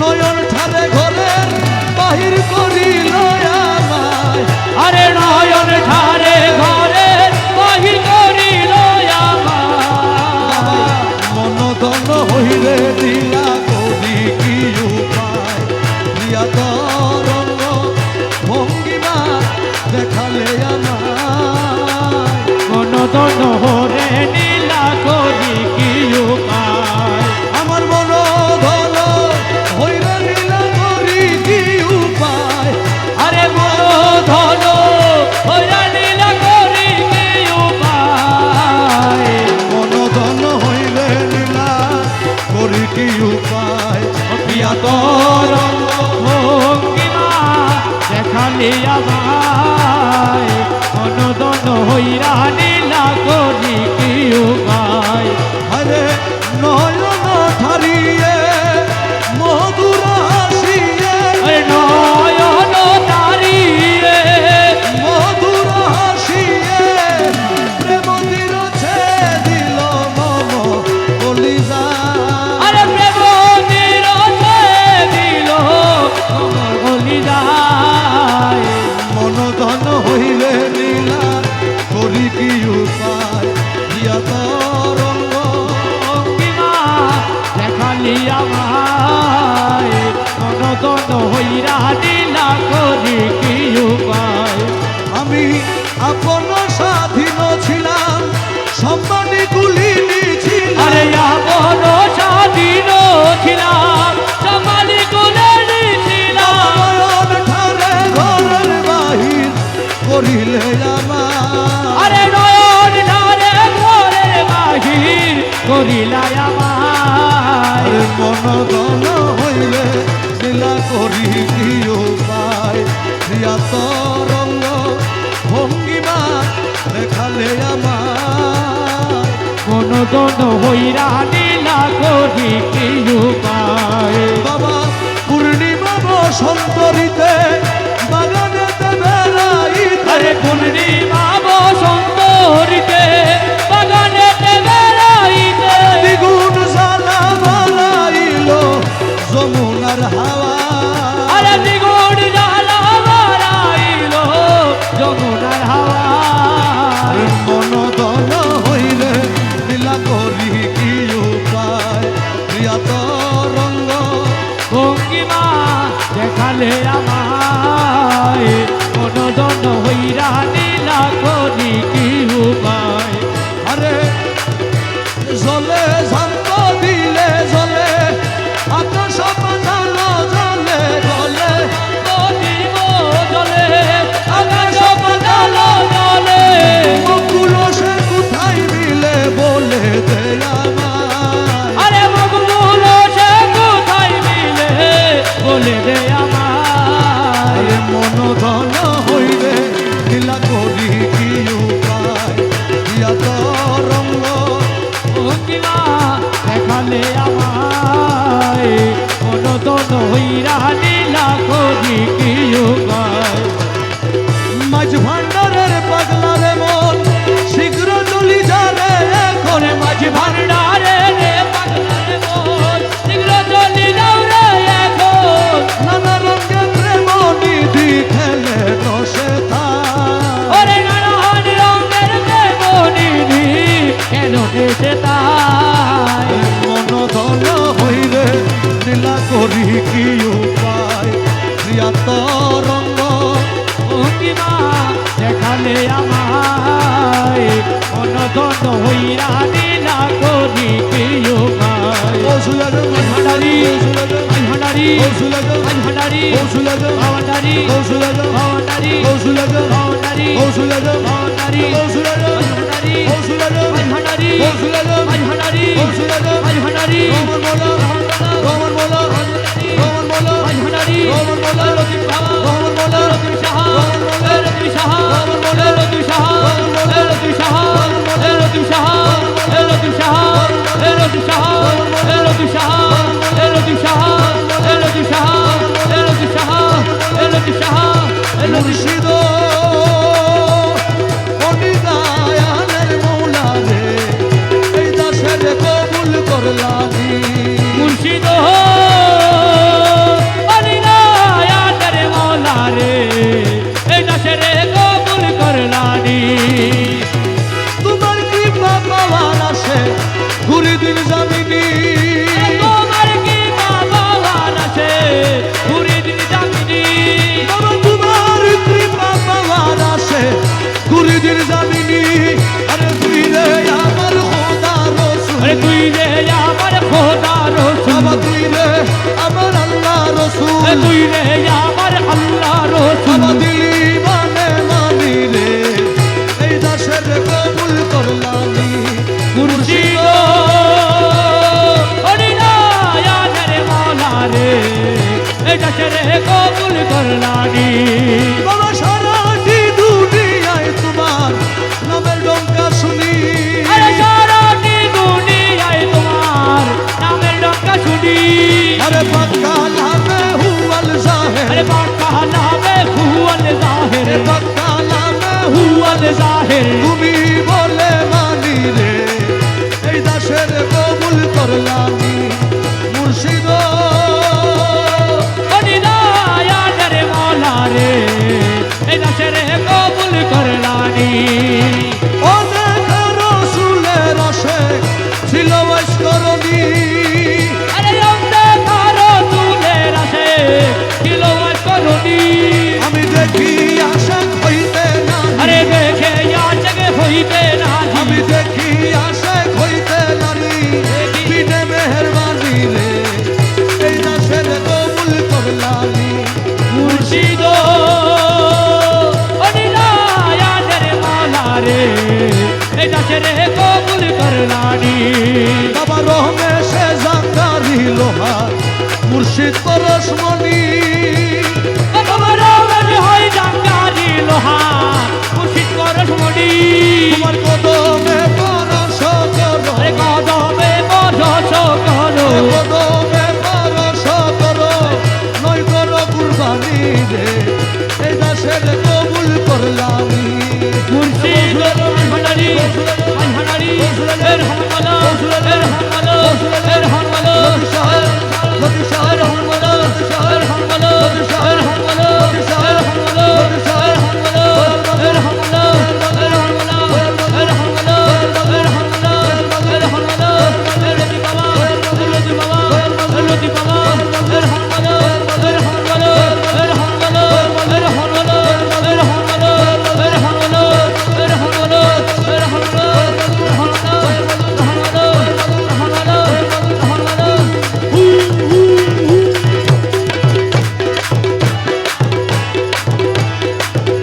নয়ন ছাড়ে ঘরের বাহির তরঙ্গ ভঙ্গিমা দেখালি আমায় মনদন হইরা নীলা করি কি উপায় আপন স্বাধীন ছিলাম সম্মানী গুলি ছিলাম আপন স্বাধীন ছিলাম সমালি কোলে ছিলাম ঠারে ঘরের বাহির করিলে আমার। আরে নয়ন ধারে ঘরের বাহির করিলাই আমায় আরে মনদন হইলে নীলা করি কি উপায় প্রিয়া তরঙ্গ মনদন হইরা নীলা করি কি খালে আমায়। কোনো যে আমার মনোধন হইবে কিলা করি কি উপায়? ইয়াত কিলা দেখালে আমায় মনোধন হইরা লীলা করি কি হইরা নীলা করি কি উপায় ও সুলাগে ভান্ডারি ভান্ডারি ও সুলাগে ভান্ডারি ও সুলাগে ভান্ডারি ও সুলাগে ভান্ডারি ও সুলাগে ভান্ডারি ও সুলাগে ভান্ডারি ও সুলাগে ভান্ডারি ও সুলাগে ভান্ডারি ও সুলাগে ভান্ডারি ও সুলাগে ভান্ডারি রমন মোলা রমন মোলা রমন মোলা ভান্ডারি রমন মোলা রতিম সাহা রমন